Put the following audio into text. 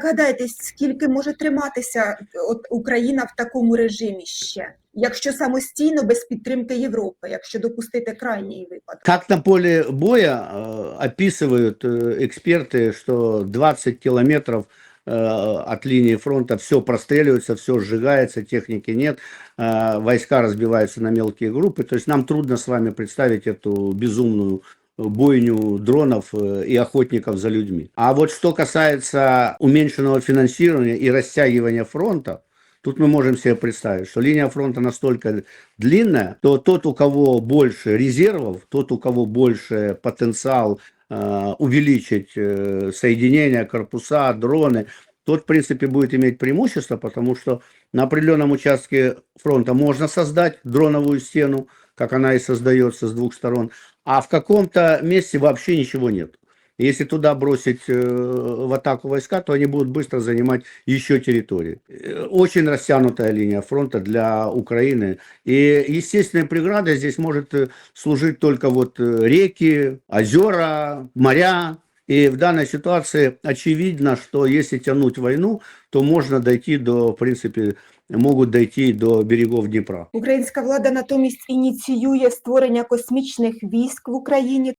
як гадаєте, скільки може триматися от Україна в такому режимі ще, якщо самостійно без підтримки Європи, якщо допустити крайній випадок? Как на поле боя э, описывают э, эксперты, что 20 километров э, от линии фронта все простреливается, все сжигается, техники нет, э, войска разбиваются на мелкие группы. То есть нам трудно с вами представить эту безумную бойню дронов э, и охотников за людьми. А вот что касается уменьшенного финансирования и растягивания фронта, Тут мы можем себе представить, что линия фронта настолько длинная, то тот, у кого больше резервов, тот, у кого больше потенциал э, увеличить э, соединения, корпуса, дроны, тот, в принципе, будет иметь преимущество, потому что на определенном участке фронта можно создать дроновую стену, как она и создается с двух сторон, а в каком-то месте вообще ничего нет. Если туда бросить э, в атаку войска, то они будут быстро занимать еще территории. Э, Очень растянутая линия фронта для Украины. И естественной преградой здесь может э, служить только вот реки, озера, моря. И в данной ситуации очевидно, что если тянуть войну, то можно дойти до, в принципе, могут дойти до берегов Днепра. Українська влада натомість ініціює створення космічних військ в Україні.